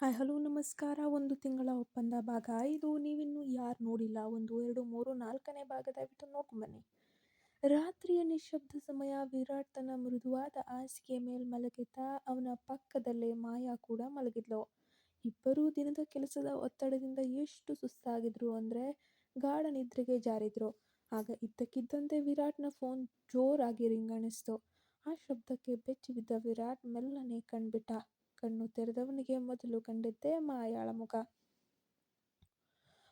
Hi, hello, ನಮಸ್ಕಾರ. ಒಂದು ತಿಂಗಳ ಒಪ್ಪಂದ ಭಾಗ ಐದು. ನೀವಿನ್ನೂ ಯಾರು ನೋಡಿಲ್ಲ? ಒಂದು, ಎರಡು, ಮೂರು, ನಾಲ್ಕನೇ ಭಾಗ ದಯವಿಟ್ಟು ನೋಡ್ಕೊಂಬನ್ನಿ ರಾತ್ರಿಯ ನಿಶಬ್ದ ಸಮಯ, ವಿರಾಟ್ ತನ್ನ ಮೃದುವಾದ ಹಾಸಿಗೆ ಮೇಲೆ ಮಲಗಿದ್ದ ಅವನ ಪಕ್ಕದಲ್ಲೇ ಮಾಯಾ ಕೂಡ ಮಲಗಿದ್ಲು. ಇಬ್ಬರೂ ದಿನದ ಕೆಲಸದ ಒತ್ತಡದಿಂದ ಎಷ್ಟು ಸುಸ್ತಾಗಿದ್ರು ಅಂದರೆ ಗಾಢ ನಿದ್ರೆಗೆ ಜಾರಿದ್ರು. ಆಗ ಇದ್ದಕ್ಕಿದ್ದಂತೆ ವಿರಾಟ್ನ ಫೋನ್ ಜೋರಾಗಿ ರಿಂಗಣಿಸ್ತು ಆ ಶಬ್ದಕ್ಕೆ ಬೆಚ್ಚಿ ಬಿದ್ದ ವಿರಾಟ್ ಮೆಲ್ಲನೆ ಕಣ್ಬಿಟ್ಟ. ಕಣ್ಣು ತೆರೆದವನಿಗೆ ಮೊದಲು ಕಂಡಿದ್ದೇ ಮಾಯಾಳ ಮುಖ.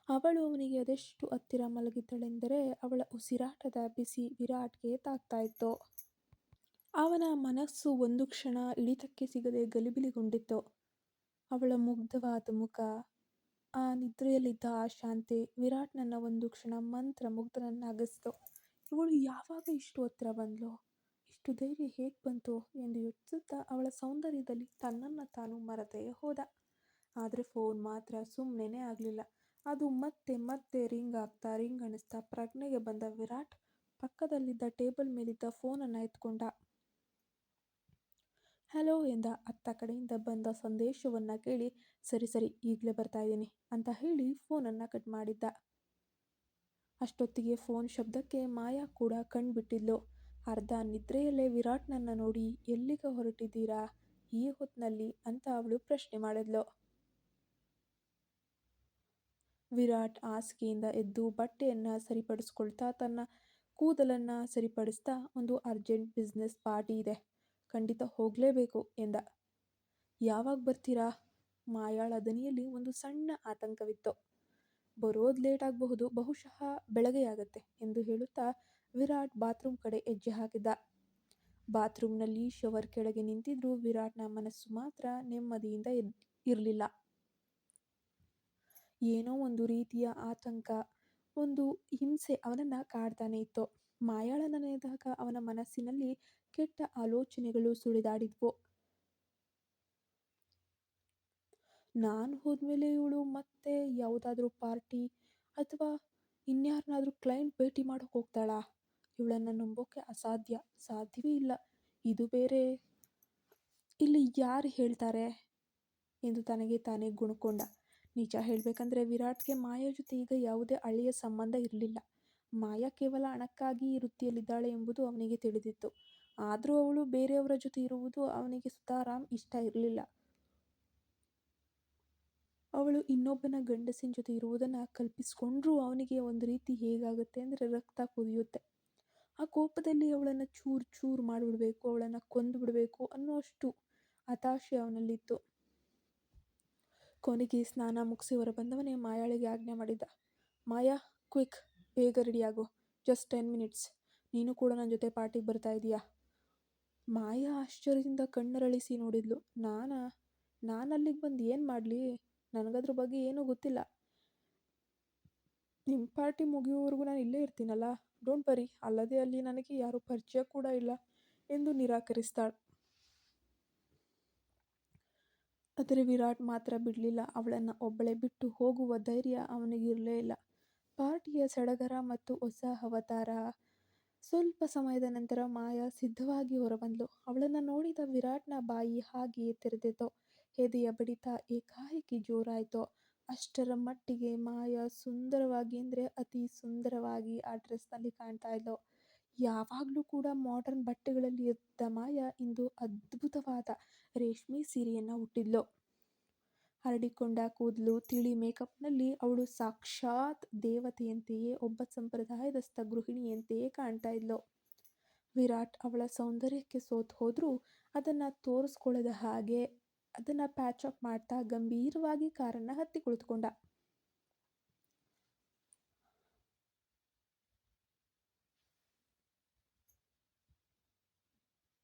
ಅವಳು ಅವನಿಗೆ ಅದೆಷ್ಟು ಹತ್ತಿರ ಮಲಗಿದ್ದಳೆಂದರೆ ಅವಳ ಉಸಿರಾಟದ ಬಿಸಿ ವಿರಾಟ್ಗೆ ತಾಗ್ತಾ ಇತ್ತು. ಅವನ ಮನಸ್ಸು ಒಂದು ಕ್ಷಣ ಇಳಿತಕ್ಕೆ ಸಿಗದೆ ಗಲಿಬಿಲಿಗೊಂಡಿತ್ತು. ಅವಳ ಮುಗ್ಧವಾದ ಮುಖ, ಆ ನಿದ್ರೆಯಲ್ಲಿದ್ದ ಆ ಶಾಂತಿ ವಿರಾಟ್ನನ್ನ ಒಂದು ಕ್ಷಣ ಮಂತ್ರ ಮುಗ್ಧನನ್ನಾಗಿಸ್ತು ಇವಳು ಯಾವಾಗ ಇಷ್ಟು ಹತ್ತಿರ ಬಂದ್ಲು? ಇಷ್ಟು ಧೈರ್ಯ ಹೇಗೆ ಬಂತು ಎಂದು ಯೋಚಿಸುತ್ತಾ ಅವಳ ಸೌಂದರ್ಯದಲ್ಲಿ ತನ್ನನ್ನು ತಾನು ಮರೆತೇ ಹೋದ. ಆದರೆ ಫೋನ್ ಮಾತ್ರ ಸುಮ್ಮನೆ ಆಗಲಿಲ್ಲ. ಅದು ಮತ್ತೆ ಮತ್ತೆ ರಿಂಗ್ ಆಗ್ತಾ ರಿಂಗ್ ಅಣಿಸ್ತಾ ಪ್ರಜ್ಞೆಗೆ ಬಂದ ವಿರಾಟ್ ಪಕ್ಕದಲ್ಲಿದ್ದ ಟೇಬಲ್ ಮೇಲಿದ್ದ ಫೋನನ್ನು ಎತ್ಕೊಂಡ. ಹಲೋ ಎಂದ ಅತ್ತ ಕಡೆಯಿಂದ ಬಂದ ಸಂದೇಶವನ್ನು ಕೇಳಿ, ಸರಿ ಸರಿ, ಈಗಲೇ ಬರ್ತಾ ಇದ್ದೀನಿ ಅಂತ ಹೇಳಿ ಫೋನನ್ನು ಕಟ್ ಮಾಡಿದ್ದ. ಅಷ್ಟೊತ್ತಿಗೆ ಫೋನ್ ಶಬ್ದಕ್ಕೆ ಮಾಯಾ ಕೂಡ ಕಣ್ಬಿಟ್ಟಿದ್ಲು. ಅರ್ಧ ನಿದ್ರೆಯಲ್ಲೇ ವಿರಾಟ್ನನ್ನ ನೋಡಿ ಎಲ್ಲಿಗೆ ಹೊರಟಿದ್ದೀರಾ? ಈ ಹೊತ್ನಲ್ಲಿ ಅಂತ ಅವಳು ಪ್ರಶ್ನೆ ಮಾಡಿದ್ಲು. ವಿರಾಟ್ ಹಾಸಿಗೆಯಿಂದ ಎದ್ದು ಬಟ್ಟೆಯನ್ನು ಸರಿಪಡಿಸ್ಕೊಳ್ತಾ ತನ್ನ ಕೂದಲನ್ನ ಸರಿಪಡಿಸ್ತಾ ಒಂದು ಅರ್ಜೆಂಟ್ ಬಿಸ್ನೆಸ್ ಪಾರ್ಟಿ ಇದೆ. ಖಂಡಿತ ಹೋಗಲೇಬೇಕು ಎಂದ. ಯಾವಾಗ ಬರ್ತೀರಾ? ಮಾಯಾಳ ದನಿಯಲ್ಲಿ ಒಂದು ಸಣ್ಣ ಆತಂಕವಿತ್ತು. ಬರೋದು ಲೇಟ್ ಆಗಬಹುದು, ಬಹುಶಃ ಬೆಳಗ್ಗೆ ಆಗುತ್ತೆ ಎಂದು ಹೇಳುತ್ತಾ ವಿರಾಟ್ ಬಾತ್ರೂಮ್ ಕಡೆ ಹೆಜ್ಜೆ ಹಾಕಿದ ಬಾತ್ರೂಮ್ನಲ್ಲಿ ಶವರ್ ಕೆಳಗೆ ನಿಂತಿದ್ರು ವಿರಾಟ್ನ ಮನಸ್ಸು ಮಾತ್ರ ನೆಮ್ಮದಿಯಿಂದ ಇರಲಿಲ್ಲ. ಏನೋ ಒಂದು ರೀತಿಯ ಆತಂಕ, ಒಂದು ಹಿಂಸೆ ಅವನನ್ನ ಕಾಡ್ತಾನೆ ಇತ್ತು. ಮಾಯಾಳನ ನೆನೆದಾಗ ಅವನ ಮನಸ್ಸಿನಲ್ಲಿ ಕೆಟ್ಟ ಆಲೋಚನೆಗಳು ಸುಳಿದಾಡಿದ್ವು. ನಾನು ಹೋದ್ಮೇಲೆ ಇವಳು ಮತ್ತೆ ಯಾವುದಾದ್ರೂ ಪಾರ್ಟಿ ಅಥವಾ ಇನ್ಯಾರನ್ನಾದ್ರೂ ಕ್ಲೈಂಟ್ ಭೇಟಿ ಮಾಡೋಕೆ ಹೋಗ್ತಾಳಾ? ಇವಳನ್ನು ನಂಬೋಕೆ ಅಸಾಧ್ಯ ಸಾಧ್ಯವೇ ಇಲ್ಲ. ಇದು ಬೇರೆ. ಇಲ್ಲಿ ಯಾರು ಹೇಳ್ತಾರೆ ಎಂದು ತನಗೆ ತಾನೇ ಗುಣಕೊಂಡ. ನಿಜ ಹೇಳಬೇಕಂದ್ರೆ ವಿರಾಟ್ಗೆ ಮಾಯಾ ಜೊತೆ ಈಗ ಯಾವುದೇ ಹಳೆಯ ಸಂಬಂಧ ಇರಲಿಲ್ಲ. ಮಾಯಾ ಕೇವಲ ಹಣಕ್ಕಾಗಿ ಈ ವೃತ್ತಿಯಲ್ಲಿದ್ದಾಳೆ ಎಂಬುದು ಅವನಿಗೆ ತಿಳಿದಿತ್ತು. ಆದರೂ ಅವಳು ಬೇರೆಯವರ ಜೊತೆ ಇರುವುದು ಅವನಿಗೆ ಸುತಾರಾಮ್ ಇಷ್ಟ ಇರಲಿಲ್ಲ. ಅವಳು ಇನ್ನೊಬ್ಬನ ಗಂಡಸಿನ ಜೊತೆ ಇರುವುದನ್ನು ಕಲ್ಪಿಸಿಕೊಂಡ್ರೂ ಅವನಿಗೆ ಒಂದು ರೀತಿ ಹೇಗಾಗುತ್ತೆ ಅಂದರೆ ರಕ್ತ ಕುದಿಯುತ್ತೆ. ಆ ಕೋಪದಲ್ಲಿ ಅವಳನ್ನು ಚೂರು ಚೂರು ಮಾಡಿಬಿಡಬೇಕು, ಅವಳನ್ನು ಕೊಂದು ಬಿಡಬೇಕು ಅನ್ನೋಷ್ಟು ಹತಾಶೆ ಅವನಲ್ಲಿತ್ತು. ಕೊನೆಗೆ ಸ್ನಾನ ಮುಗಿಸಿ ಹೊರ ಬಂದವನೇ ಮಾಯಾಳಿಗೆ ಆಜ್ಞೆ ಮಾಡಿದ್ದ ಮಾಯಾ, ಕ್ವಿಕ್, ಬೇಗ ರೆಡಿಯಾಗು ಜಸ್ಟ್ ಟೆನ್ ಮಿನಿಟ್ಸ್ ನೀನು ಕೂಡ ನನ್ನ ಜೊತೆ ಪಾರ್ಟಿಗೆ ಬರ್ತಾ ಇದೀಯಾ? ಮಾಯಾ ಆಶ್ಚರ್ಯದಿಂದ ಕಣ್ಣರಳಿಸಿ ನೋಡಿದ್ಲು, ನಾನಾ? ನಾನು ಅಲ್ಲಿಗೆ ಬಂದು ಏನು ಮಾಡಲಿ? ನನಗದ್ರ ಬಗ್ಗೆ ಏನೂ ಗೊತ್ತಿಲ್ಲ. ನಿಮ್ಮ ಪಾರ್ಟಿ ಮುಗಿಯುವವರೆಗೂ ನಾನು ಇಲ್ಲೇ ಇರ್ತೀನಲ್ಲ? ಡೋಂಟ್ ವರಿ, ಅಲ್ಲದೆ ಅಲ್ಲಿ ನನಗೆ ಯಾರೂ ಪರಿಚಯ ಕೂಡ ಇಲ್ಲ ಎಂದು ನಿರಾಕರಿಸ್ತಾಳೆ. ಆದರೆ ವಿರಾಟ್ ಮಾತ್ರ ಬಿಡಲಿಲ್ಲ. ಅವಳನ್ನು ಒಬ್ಬಳೇ ಬಿಟ್ಟು ಹೋಗುವ ಧೈರ್ಯ ಅವನಿಗಿರಲೇ ಇಲ್ಲ. ಪಾರ್ಟಿಯ ಸಡಗರ ಮತ್ತು ಹೊಸ ಅವತಾರ ಸ್ವಲ್ಪ ಸಮಯದ ನಂತರ ಮಾಯಾ ಸಿದ್ಧವಾಗಿ ಹೊರಬಂದಳು ಅವಳನ್ನು ನೋಡಿದ ವಿರಾಟ್ನ ಬಾಯಿ ಹಾಗೆಯೇ ತೆರೆದಿತ್ತು. ಎದೆಯ ಬಡಿತ ಏಕಾಏಕಿ ಜೋರಾಯಿತು. ಅಷ್ಟರ ಮಟ್ಟಿಗೆ ಮಾಯಾ ಸುಂದರವಾಗಿ ಅಂದರೆ ಅತಿ ಸುಂದರವಾಗಿ ಆ ಡ್ರೆಸ್ನಲ್ಲಿ ಕಾಣ್ತಾ ಇದ್ಲು. ಯಾವಾಗಲೂ ಕೂಡ ಮಾಡರ್ನ್ ಬಟ್ಟೆಗಳಲ್ಲಿ ಇದ್ದ ಮಾಯಾ ಇಂದು ಅದ್ಭುತವಾದ ರೇಷ್ಮೆ ಸೀರೆಯನ್ನು ಉಟ್ಟಿದ್ಲು. ಹರಡಿಕೊಂಡ ಕೂದಲು, ತಿಳಿ ಮೇಕಪ್ನಲ್ಲಿ ಅವಳು ಸಾಕ್ಷಾತ್ ದೇವತೆಯಂತೆಯೇ, ಒಬ್ಬ ಸಂಪ್ರದಾಯದಸ್ಥ ಗೃಹಿಣಿಯಂತೆಯೇ ಕಾಣ್ತಾ ಇದ್ಲು. ವಿರಾಟ್ ಅವಳ ಸೌಂದರ್ಯಕ್ಕೆ ಸೋತು ಹೋದರೂ ಅದನ್ನು ತೋರಿಸ್ಕೊಳ್ಳದ ಹಾಗೆ ಅದನ್ನು ಪ್ಯಾಚ್ ಅಪ್ ಮಾಡ್ತಾ ಗಂಭೀರವಾಗಿ ಕಾರನ್ನು ಹತ್ತಿ ಕುಳಿತುಕೊಂಡ.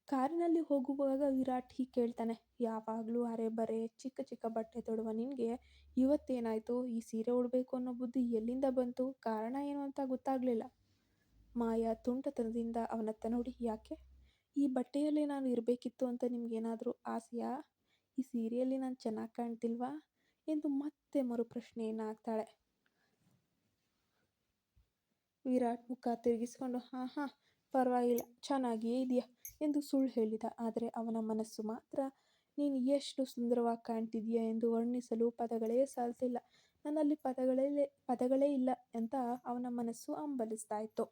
ಕಾರಿನಲ್ಲಿ ಹೋಗುವಾಗ ವಿರಾಟ್ ಹೀಗೆ ಕೇಳ್ತಾನೆ, ಯಾವಾಗಲೂ ಅರೆ ಬರೆ ಚಿಕ್ಕ ಚಿಕ್ಕ ಬಟ್ಟೆ ತೊಡುವ ನಿನಗೆ ಇವತ್ತೇನಾಯಿತು? ಈ ಸೀರೆ ಉಡಬೇಕು ಅನ್ನೋ ಬುದ್ಧಿ ಎಲ್ಲಿಂದ ಬಂತು? ಕಾರಣ ಏನು ಅಂತ ಗೊತ್ತಾಗಲಿಲ್ಲ. ಮಾಯಾ ತುಂಟತನದಿಂದ ಅವನತ್ತ ನೋಡಿ, ಯಾಕೆ? ಈ ಬಟ್ಟೆಯಲ್ಲೇ ನಾನು ಇರಬೇಕಿತ್ತು ಅಂತ ನಿಮ್ಗೇನಾದರೂ ಆಸೆಯಾ? ಈ ಸೀರೆಯಲ್ಲಿ ನಾನು ಚೆನ್ನಾಗಿ ಕಾಣ್ತಿಲ್ವಾ? ಎಂದು ಮತ್ತೆ ಮರುಪ್ರಶ್ನೆಯನ್ನು ಹಾಕ್ತಾಳೆ ವಿರಾಟ್ ಮುಖ ತಿರುಗಿಸಿಕೊಂಡು, ಹಾಂ ಹಾಂ, ಪರವಾಗಿಲ್ಲ, ಚೆನ್ನಾಗಿಯೇ ಇದೆಯಾ? ಎಂದು ಸುಳ್ಳು ಹೇಳಿದ. ಆದರೆ ಅವನ ಮನಸ್ಸು ಮಾತ್ರ, ನೀನು ಎಷ್ಟು ಸುಂದರವಾಗಿ ಕಾಣ್ತಿದೀಯ? ಎಂದು ವರ್ಣಿಸಲು ಪದಗಳೇ ಸಾಲ್ತಿಲ್ಲ. ನನ್ನಲ್ಲಿ ಪದಗಳೇ ಪದಗಳೇ ಇಲ್ಲ ಅಂತ ಅವನ ಮನಸ್ಸು ಅಂಬಲಿಸ್ತಾ ಇತ್ತು.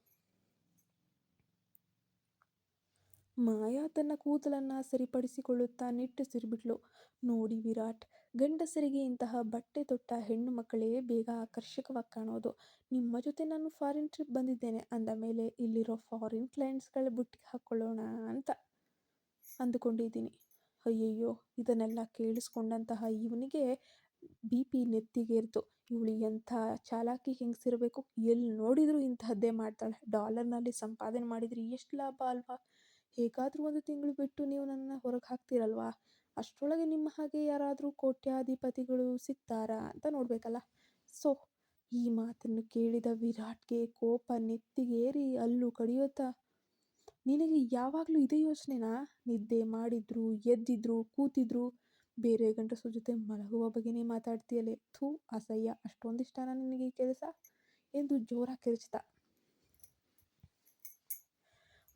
ಮಾಯಾ ತನ್ನ ಕೂದಲನ್ನ ಸರಿಪಡಿಸಿಕೊಳ್ಳುತ್ತಾ ನಿಟ್ಟುಸಿರುಬಿಟ್ಳು. ನೋಡಿ ವಿರಾಟ್, ಗಂಡಸರಿಗೆ ಇಂತಹ ಬಟ್ಟೆ ತೊಟ್ಟ ಹೆಣ್ಣು ಮಕ್ಕಳೇ ಬೇಗ ಆಕರ್ಷಕವಾಗಿ ಕಾಣೋದು. ನಿಮ್ಮ ಜೊತೆ ನಾನು ಫಾರಿನ್ ಟ್ರಿಪ್ ಬಂದಿದ್ದೇನೆ ಅಂದ ಮೇಲೆ ಇಲ್ಲಿರೋ ಫಾರಿನ್ ಕ್ಲೈಂಟ್ಸ್ಗಳ ಬುಟ್ಟಿಗೆ ಹಾಕ್ಕೊಳ್ಳೋಣ ಅಂತ ಅಂದುಕೊಂಡಿದ್ದೀನಿ. ಅಯ್ಯಯ್ಯೋ ಇದನ್ನೆಲ್ಲ ಕೇಳಿಸ್ಕೊಂಡಂತಹ ಇವನಿಗೆ ಬಿ ಪಿ ನೆತ್ತಿಗೇರ್ತು. ಇವಳು ಎಂಥ ಚಾಲಾಕಿ ಹೆಂಗಸಿರಬೇಕು. ಎಲ್ಲಿ ನೋಡಿದ್ರೂ ಇಂತಹದ್ದೇ ಮಾಡ್ತಾಳೆ. ಡಾಲರ್ನಲ್ಲಿ ಸಂಪಾದನೆ ಮಾಡಿದ್ರೆ ಎಷ್ಟು ಲಾಭ ಅಲ್ವಾ. ಹೇಗಾದ್ರೂ ಒಂದು ತಿಂಗಳು ಬಿಟ್ಟು ನೀವು ನನ್ನನ್ನು ಹೊರಗೆ ಹಾಕ್ತೀರಲ್ವಾ. ಅಷ್ಟರೊಳಗೆ ನಿಮ್ಮ ಹಾಗೆ ಯಾರಾದರೂ ಕೋಟ್ಯಾಧಿಪತಿಗಳು ಸಿಗ್ತಾರಾ ಅಂತ ನೋಡಬೇಕಲ್ಲ. ಸೊ, ಈ ಮಾತನ್ನು ಕೇಳಿದ ವಿರಾಟ್ಗೆ ಕೋಪ ನೆತ್ತಿಗೇರಿ ಅಲ್ಲೂ ಕಡಿಯುತ್ತಾ ನಿನಗೆ ಯಾವಾಗಲೂ ಇದೇ ಯೋಚನೆನಾ? ನಿದ್ದೆ ಮಾಡಿದ್ರು, ಎದ್ದಿದ್ರು, ಕೂತಿದ್ರು, ಬೇರೆ ಗಂಡಸರ ಜೊತೆ ಮಲಗುವ ಬಗ್ಗೆನೇ ಮಾತಾಡ್ತೀಯಲೇ? ಥೂ, ಅಸಹ್ಯ. ಅಷ್ಟೊಂದಿಷ್ಟನಾ ನಿನಗೆ ಈ ಕೆಲಸ? ಎಂದು ಜೋರಾಗಿ ಕಿರುಚಿದ.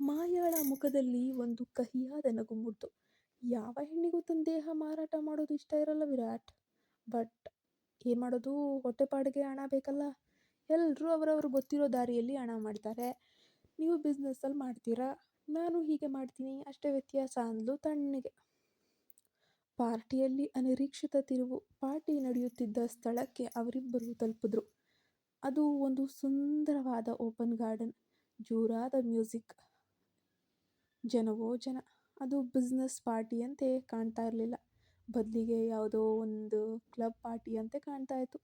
ಮಾಯಾಳ ಮುಖದಲ್ಲಿ ಒಂದು ಕಹಿಯಾದ ನಗು ಮೂಡ್ತು. ಯಾವ ಹೆಣ್ಣಿಗೂ ತನ್ನ ದೇಹ ಮಾರಾಟ ಮಾಡೋದು ಇಷ್ಟ ಇರಲ್ಲ ವಿರಾಟ್. ಬಟ್ ಏನು ಮಾಡೋದು ಹೊಟ್ಟೆಪಾಡಿಗೆ ಹಣ ಬೇಕಲ್ಲ. ಎಲ್ಲರೂ ಅವರವರು ಗೊತ್ತಿರೋ ದಾರಿಯಲ್ಲಿ ಹಣ ಮಾಡ್ತಾರೆ. ನೀವು ಬಿಸ್ನೆಸ್ಸಲ್ಲಿ ಮಾಡ್ತೀರಾ. ನಾನು ಹೀಗೆ ಮಾಡ್ತೀನಿ ಅಷ್ಟೇ ವ್ಯತ್ಯಾಸ ಅಂದ್ಲು ತಣ್ಣಗೆ. ಪಾರ್ಟಿಯಲ್ಲಿ ಅನಿರೀಕ್ಷಿತ ತಿರುವು. ಪಾರ್ಟಿ ನಡೆಯುತ್ತಿದ್ದ ಸ್ಥಳಕ್ಕೆ ಅವರಿಬ್ಬರು ತಲುಪಿದ್ರು. ಅದು ಒಂದು ಸುಂದರವಾದ ಓಪನ್ ಗಾರ್ಡನ್. ಜೋರಾದ ಮ್ಯೂಸಿಕ್. ಜನವೋ ಜನ. ಅದು ಬಿಸ್ನೆಸ್ ಪಾರ್ಟಿ ಅಂತೆ ಕಾಣ್ತಾ ಇರಲಿಲ್ಲ ಬದಲಿಗೆ ಯಾವುದೋ ಒಂದು ಕ್ಲಬ್ ಪಾರ್ಟಿ ಅಂತ ಕಾಣ್ತಾ ಇತ್ತು.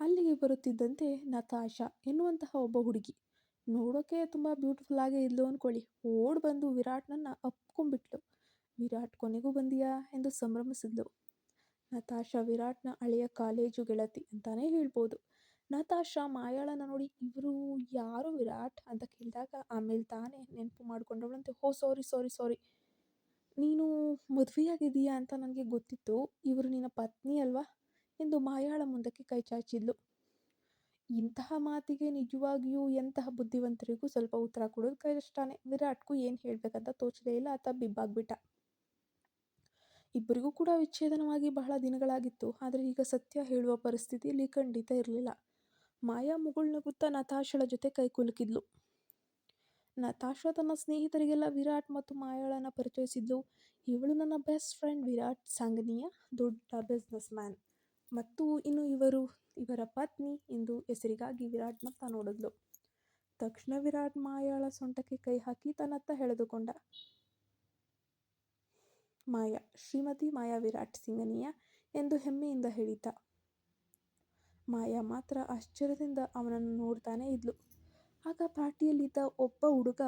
ಅಲ್ಲಿಗೆ ಬರುತ್ತಿದ್ದಂತೆ ನತಾಶಾ ಎನ್ನುವಂತಹ ಒಬ್ಬ ಹುಡುಗಿ, ನೋಡೋಕೆ ತುಂಬ ಬ್ಯೂಟಿಫುಲ್ ಆಗೇ ಇದ್ಲು ಅನ್ಕೊಳ್ಳಿ, ಓಡ್ ಬಂದು ವಿರಾಟ್ನನ್ನ ಅಪ್ಕೊಂಡ್ಬಿಟ್ಲು. ವಿರಾಟ್ ಕೊನೆಗೂ ಬಂದಿಯಾ ಎಂದು ಸಂಭ್ರಮಿಸಿದ್ಲು. ನತಾಶಾ ವಿರಾಟ್ನ ಹಳೆಯ ಕಾಲೇಜು ಗೆಳತಿ ಅಂತಾನೆ ಹೇಳ್ಬೋದು. ನತಾಶಾ, ಮಾಯಾಳನ ನೋಡಿ ಇವರು ಯಾರು ವಿರಾಟ್ ಅಂತ ಕೇಳಿದಾಗ ಆಮೇಲೆ ತಾನೇ ನೆನಪು ಮಾಡಿಕೊಂಡವಳಂತೆ ಓ ಸಾರಿ ಸಾರಿ ಸಾರಿ ನೀನು ಮದುವೆಯಾಗಿದ್ದೀಯಾ ಅಂತ ನನಗೆ ಗೊತ್ತಿತ್ತು. ಇವರು ನಿನ್ನ ಪತ್ನಿ ಅಲ್ವಾ ಎಂದು ಮಾಯಾಳ ಮುಂದಕ್ಕೆ ಕೈ ಚಾಚಿದ್ಲು ಇಂತಹ ಮಾತಿಗೆ ನಿಜವಾಗಿಯೂ ಎಂತಹ ಬುದ್ಧಿವಂತರಿಗೂ ಸ್ವಲ್ಪ ಉತ್ತರ ಕೊಡೋದು ಕಷ್ಟನೇ. ವಿರಾಟ್ಗೂ ಏನು ಹೇಳಬೇಕಂತ ತೋಚದೇ ಇಲ್ಲ. ಆತ ಬಿಬ್ಬಾಗ್ಬಿಟ್ಟ. ಇಬ್ಬರಿಗೂ ಕೂಡ ವಿಚ್ಛೇದನವಾಗಿ ಬಹಳ ದಿನಗಳಾಗಿತ್ತು. ಆದರೆ ಈಗ ಸತ್ಯ ಹೇಳುವ ಪರಿಸ್ಥಿತಿಯಲ್ಲಿ ಖಂಡಿತ ಇರ್ಲಿಲ್ಲ. ಮಾಯಾ ಮುಗುಳ್ನಗುತ್ತಾ ನತಾಶಳ ಜೊತೆ ಕೈ ಕುಲುಕಿದ್ಲು ನತಾಶಾ ತನ್ನ ಸ್ನೇಹಿತರಿಗೆಲ್ಲ ವಿರಾಟ್ ಮತ್ತು ಮಾಯಾಳನ್ನ ಪರಿಚಯಿಸಿದ್ಲು. ಇವಳು ನನ್ನ ಬೆಸ್ಟ್ ಫ್ರೆಂಡ್ ವಿರಾಟ್ ಸಾಂಗನಿಯಾ, ದೊಡ್ಡ ಬಿಸ್ನೆಸ್ ಮ್ಯಾನ್. ಮತ್ತು ಇನ್ನು ಇವರು ಇವರ ಪತ್ನಿ ಎಂದು ಹೆಸರಿಗಾಗಿ ವಿರಾಟ್ನತ್ತ ನೋಡಿದ್ಲು. ತಕ್ಷಣ ವಿರಾಟ್ ಮಾಯಾಳ ಸೊಂಟಕ್ಕೆ ಕೈ ಹಾಕಿ ತನ್ನತ್ತ ಎಳೆದುಕೊಂಡ. ಮಾಯಾ, ಶ್ರೀಮತಿ ಮಾಯಾ ವಿರಾಟ್ ಸಿಂಗನಿಯ ಎಂದು ಹೆಮ್ಮೆಯಿಂದ ಹೇಳಿದ. ಮಾಯಾ ಮಾತ್ರ ಆಶ್ಚರ್ಯದಿಂದ ಅವನನ್ನು ನೋಡ್ತಾನೇ ಇದ್ಲು. ಆಗ ಪಾರ್ಟಿಯಲ್ಲಿದ್ದ ಒಬ್ಬ ಹುಡುಗ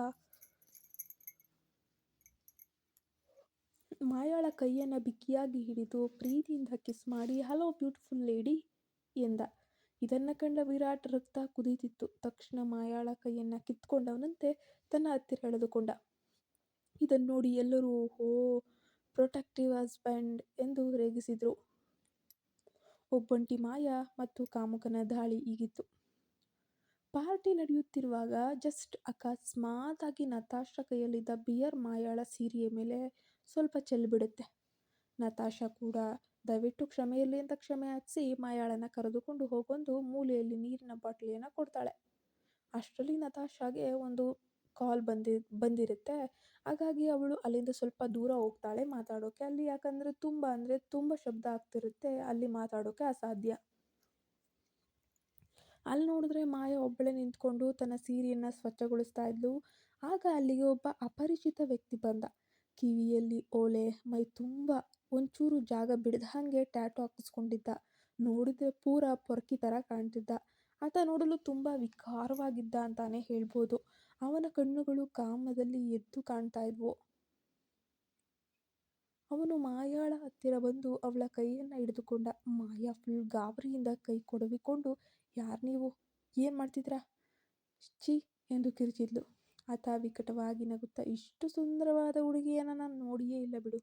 ಮಾಯಾಳ ಕೈಯನ್ನು ಬಿಗಿಯಾಗಿ ಹಿಡಿದು ಪ್ರೀತಿಯಿಂದ ಕಿಸ್ ಮಾಡಿ ಹಲೋ ಬ್ಯೂಟಿಫುಲ್ ಲೇಡಿ ಎಂದ. ಇದನ್ನು ಕಂಡ ವಿರಾಟ್ ರಕ್ತ ಕುದೀತಿತ್ತು. ತಕ್ಷಣ ಮಾಯಾಳ ಕೈಯನ್ನು ಕಿತ್ತುಕೊಂಡವನಂತೆ ತನ್ನ ಹತ್ತಿರ ಎಳೆದುಕೊಂಡ. ಇದನ್ನು ನೋಡಿ ಎಲ್ಲರೂ ಓ ಪ್ರೊಟೆಕ್ಟಿವ್ ಹಸ್ಬೆಂಡ್ ಎಂದು ರೇಗಿಸಿದ್ರು. ಒಬ್ಬಂಟಿ ಮಾಯಾ ಮತ್ತು ಕಾಮುಕನ ದಾಳಿ ಈಗಿತ್ತು ಪಾರ್ಟಿ ನಡೆಯುತ್ತಿರುವಾಗ ಜಸ್ಟ್ ಅಕಸ್ಮಾತ್ ಆಗಿ ನತಾಶ ಕೈಯಲ್ಲಿದ್ದ ಬಿಯರ್ ಮಾಯಾಳ ಸೀರೆಯ ಮೇಲೆ ಸ್ವಲ್ಪ ಚೆಲ್ಲಿಬಿಡುತ್ತೆ. ನತಾಶ ಕೂಡ ದಯವಿಟ್ಟು ಕ್ಷಮೆಯಲ್ಲಿ ಅಂತ ಕ್ಷಮೆ ಹಚ್ಚಿ ಮಾಯಾಳನ್ನ ಕರೆದುಕೊಂಡು ಹೋಗೊಂದು ಮೂಲೆಯಲ್ಲಿ ನೀರಿನ ಬಾಟಲಿಯನ್ನ ಕೊಡ್ತಾಳೆ. ಅಷ್ಟರಲ್ಲಿ ನತಾಶಾಗೆ ಒಂದು ಕಾಲ್ ಬಂದಿ ಬಂದಿರುತ್ತೆ. ಹಾಗಾಗಿ ಅವಳು ಅಲ್ಲಿಂದ ಸ್ವಲ್ಪ ದೂರ ಹೋಗ್ತಾಳೆ ಮಾತಾಡೋಕ್ಕೆ ಅಲ್ಲಿ ಯಾಕಂದರೆ ತುಂಬ ಅಂದರೆ ತುಂಬ ಶಬ್ದ ಆಗ್ತಿರುತ್ತೆ. ಅಲ್ಲಿ ಮಾತಾಡೋಕ್ಕೆ ಅಸಾಧ್ಯ. ಅಲ್ಲಿ ನೋಡಿದ್ರೆ ಮಾಯ ಒಬ್ಬಳೇ ನಿಂತ್ಕೊಂಡು ತನ್ನ ಸೀರೆಯನ್ನು ಸ್ವಚ್ಛಗೊಳಿಸ್ತಾ ಇದ್ಲು. ಆಗ ಅಲ್ಲಿಗೆ ಒಬ್ಬ ಅಪರಿಚಿತ ವ್ಯಕ್ತಿ ಬಂದ. ಕಿವಿಯಲ್ಲಿ ಓಲೆ, ಮೈ ತುಂಬ ಒಂಚೂರು ಜಾಗ ಬಿಡದ್ಹಾಗೆ ಟ್ಯಾಟು ಹಾಕಿಸ್ಕೊಂಡಿದ್ದ. ನೋಡಿದ್ರೆ ಪೂರ ಪೊರ್ಕಿ ಥರ ಕಾಣ್ತಿದ್ದ. ಆತ ನೋಡಲು ತುಂಬ ವಿಕಾರವಾಗಿದ್ದ ಅಂತಾನೆ ಹೇಳ್ಬೋದು. ಅವನ ಕಣ್ಣುಗಳು ಕಾಮದಲ್ಲಿ ಎದ್ದು ಕಾಣ್ತಾ ಇದ್ವು. ಅವನು ಮಾಯಾಳ ಹತ್ತಿರ ಬಂದು ಅವಳ ಕೈಯನ್ನ ಹಿಡಿದುಕೊಂಡ. ಮಾಯಾ ಫುಲ್ ಗಾಬರಿಯಿಂದ ಕೈ ಕೊಡವಿಕೊಂಡು, ಯಾರ್ ನೀವು? ಏನು ಮಾಡ್ತಿದ್ರಾ ಚಿ ಎಂದು ಕಿರುಚಿದ್ಲು. ಆತ ವಿಕಟವಾಗಿ ನಗುತ್ತಾ, ಇಷ್ಟು ಸುಂದರವಾದ ಹುಡುಗಿಯನ್ನ ನಾನು ನೋಡಿಯೇ ಇಲ್ಲ ಬಿಡು.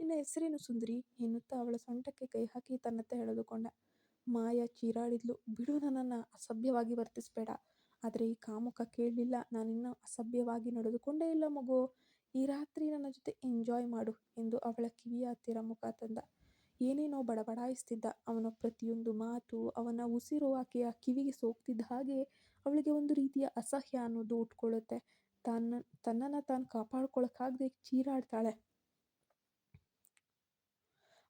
ನಿನ್ನ ಹೆಸರೇನು ಸುಂದರಿ ಎನ್ನುತ್ತಾ ಅವಳ ಸೊಂಟಕ್ಕೆ ಕೈ ಹಾಕಿ ತನ್ನತ್ತ ಎಳೆದುಕೊಂಡ. ಮಾಯಾ ಚೀರಾಡಿದ್ಲು. ಬಿಡು ನನ್ನನ್ನು ಅಸಭ್ಯವಾಗಿ ವರ್ತಿಸ್ಬೇಡ. ಆದರೆ ಈ ಕಾಮುಕ ಕೇಳಲಿಲ್ಲ ನಾನಿನ್ನೂ ಅಸಭ್ಯವಾಗಿ ನಡೆದುಕೊಂಡೇ ಇಲ್ಲ ಮಗು. ಈ ರಾತ್ರಿ ನನ್ನ ಜೊತೆ ಎಂಜಾಯ್ ಮಾಡು ಎಂದು ಅವಳ ಕಿವಿಯ ಹತ್ತಿರ ಮುಖ ತಂದ. ಏನೇನೋ ಬಡಬಡಾಯಿಸ್ತಿದ್ದ. ಅವನ ಪ್ರತಿಯೊಂದು ಮಾತು, ಅವನ ಉಸಿರು ಆಕೆಯ ಕಿವಿಗೆ ಸೋಕ್ತಿದ್ದ ಹಾಗೆ ಅವಳಿಗೆ ಒಂದು ರೀತಿಯ ಅಸಹ್ಯ ಅನ್ನೋದು ಉಟ್ಕೊಳ್ಳುತ್ತೆ ತನ್ನ ತನ್ನನ್ನು ತಾನು ಕಾಪಾಡ್ಕೊಳ್ಳೋಕ್ಕಾಗದೆ ಚೀರಾಡ್ತಾಳೆ.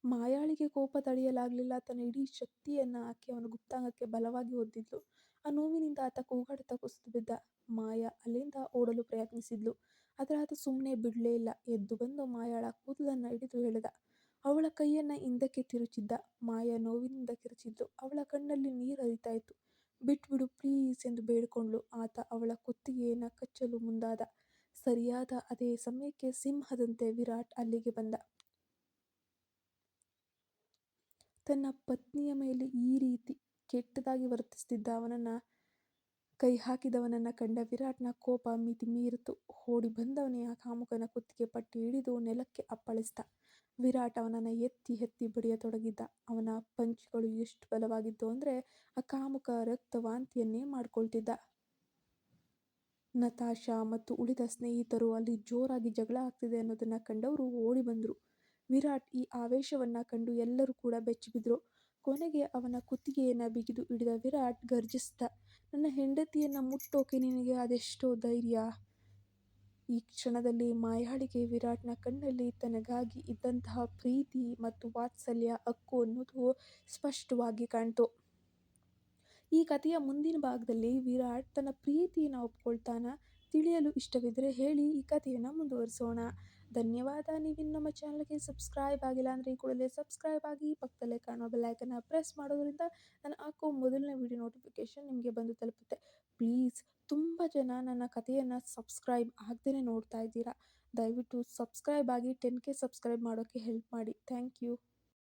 ಮಾಯಾಳಿಗೆ ಕೋಪ ತಡೆಯಲಾಗಲಿಲ್ಲ ತನ್ನ ಇಡೀ ಶಕ್ತಿಯನ್ನ ಆಕೆ ಅವನ ಗುಪ್ತಾಂಗಕ್ಕೆ ಬಲವಾಗಿ ಒದ್ದಿದ್ಲು. ಆ ನೋವಿನಿಂದ ಆತ ಕೂಗಾಡ್ತಾ ಕುಸಿದು ಬಿದ್ದ. ಮಾಯಾ ಅಲ್ಲಿಂದ ಓಡಲು ಪ್ರಯತ್ನಿಸಿದ್ಲು. ಆದ್ರೆ ಆತ ಸುಮ್ಮನೆ ಬಿಡಲೇ ಇಲ್ಲ. ಎದ್ದು ಬಂದು ಮಾಯಾಳ ಕೂದಲನ್ನ ಹಿಡಿದು ಹೇಳಿದ ಅವಳ ಕೈಯನ್ನು ಹಿಂದಕ್ಕೆ ತಿರುಚಿದ್ದ. ಮಾಯಾ ನೋವಿನಿಂದ ಕಿರುಚಿದ್ಲು. ಅವಳ ಕಣ್ಣಲ್ಲಿ ನೀರು ಹರಿತಾ ಇತ್ತು. ಬಿಟ್ಬಿಡು ಪ್ಲೀಸ್ ಎಂದು ಬೇಡಿಕೊಂಡ್ಲು ಆತ ಅವಳ ಕುತ್ತಿಗೆಯನ್ನ ಕಚ್ಚಲು ಮುಂದಾದ. ಸರಿಯಾದ ಅದೇ ಸಮಯಕ್ಕೆ ಸಿಂಹದಂತೆ ವಿರಾಟ್ ಅಲ್ಲಿಗೆ ಬಂದ. ತನ್ನ ಪತ್ನಿಯ ಮೇಲೆ ಈ ರೀತಿ ಕೆಟ್ಟದಾಗಿ ವರ್ತಿಸ್ತಿದ್ದ ಕೈ ಹಾಕಿದವನನ್ನು ಕಂಡ ವಿರಾಟ್ನ ಕೋಪ ಮಿತಿ ಮೀರಿತು. ಓಡಿ ಬಂದವನೇ ಆ ಕಾಮುಕನ ಕುತ್ತಿಗೆ ಪಟ್ಟಿ ಹಿಡಿದು ನೆಲಕ್ಕೆ ಅಪ್ಪಳಿಸಿದ. ವಿರಾಟ್ ಅವನನ್ನು ಎತ್ತಿ ಎತ್ತಿ ಬಡಿಯತೊಡಗಿದ್ದ. ಅವನ ಪಂಚ್ಗಳು ಎಷ್ಟು ಬಲವಾಗಿದ್ದು ಅಂದ್ರೆ ಆ ಕಾಮುಕ ರಕ್ತವಾಂತಿಯನ್ನೇ ಮಾಡಿಕೊಳ್ತಿದ್ದ ನತಾಶಾ ಮತ್ತು ಉಳಿದ ಸ್ನೇಹಿತರು ಅಲ್ಲಿ ಜೋರಾಗಿ ಜಗಳ ಆಗ್ತಿದೆ ಅನ್ನೋದನ್ನ ಕಂಡವರು ಓಡಿ ಬಂದ್ರು. ವಿರಾಟ್ ಈ ಆವೇಶವನ್ನ ಕಂಡು ಎಲ್ಲರೂ ಕೂಡ ಬೆಚ್ಚಿಬಿದ್ರು. ಕೊನೆಗೆ ಅವನ ಕುತ್ತಿಗೆಯನ್ನ ಬಿಗಿದು ಹಿಡಿದ ವಿರಾಟ್ ಗರ್ಜಿಸ್ದ ನನ್ನ ಹೆಂಡತಿಯನ್ನ ಮುಟ್ಟೋಕೆ ನಿನಗೆ ಅದೆಷ್ಟೋ ಧೈರ್ಯ? ಈ ಕ್ಷಣದಲ್ಲಿ ಮಾಯಾಳಿಗೆ ವಿರಾಟ್ನ ಕಣ್ಣಲ್ಲಿ ತನಗಾಗಿ ಇದ್ದಂತಹ ಪ್ರೀತಿ ಮತ್ತು ವಾತ್ಸಲ್ಯ, ಹಕ್ಕು ಅನ್ನೋದು ಸ್ಪಷ್ಟವಾಗಿ ಕಾಣ್ತು. ಈ ಕಥೆಯ ಮುಂದಿನ ಭಾಗದಲ್ಲಿ ವಿರಾಟ್ ತನ್ನ ಪ್ರೀತಿಯನ್ನ ಒಪ್ಕೊಳ್ತಾನ ತಿಳಿಯಲು ಇಷ್ಟವಿದ್ದರೆ ಹೇಳಿ ಈ ಕಥೆಯನ್ನು ಮುಂದುವರಿಸೋಣ. ಧನ್ಯವಾದ ನೀವಿನ್ನು ನಮ್ಮ ಚಾನಲ್ಗೆ ಸಬ್ಸ್ಕ್ರೈಬ್ ಆಗಿಲ್ಲ ಅಂದರೆ ಈ ಕೂಡಲೇ ಸಬ್ಸ್ಕ್ರೈಬ್ ಆಗಿ ಪಕ್ಕದಲ್ಲೇ ಕಾಣುವ ಬೆಲ್ ಐಕಾನ್ನ ಪ್ರೆಸ್ ಮಾಡೋದ್ರಿಂದ ನಾನು ಹಾಕೋ ಮೊದಲನೇ ವಿಡಿಯೋ ನೋಟಿಫಿಕೇಶನ್ ನಿಮಗೆ ಬಂದು ತಲುಪುತ್ತೆ. ಪ್ಲೀಸ್ ತುಂಬ ಜನ ನನ್ನ ಕಥೆಯನ್ನು ಸಬ್ಸ್ಕ್ರೈಬ್ ಆಗ್ದೇ ನೋಡ್ತಾ ಇದ್ದೀರಾ. ದಯವಿಟ್ಟು ಸಬ್ಸ್ಕ್ರೈಬ್ ಆಗಿ ಟೆನ್ ಕೆ ಸಬ್ಸ್ಕ್ರೈಬ್ ಮಾಡೋಕ್ಕೆ ಹೆಲ್ಪ್ ಮಾಡಿ. Thank you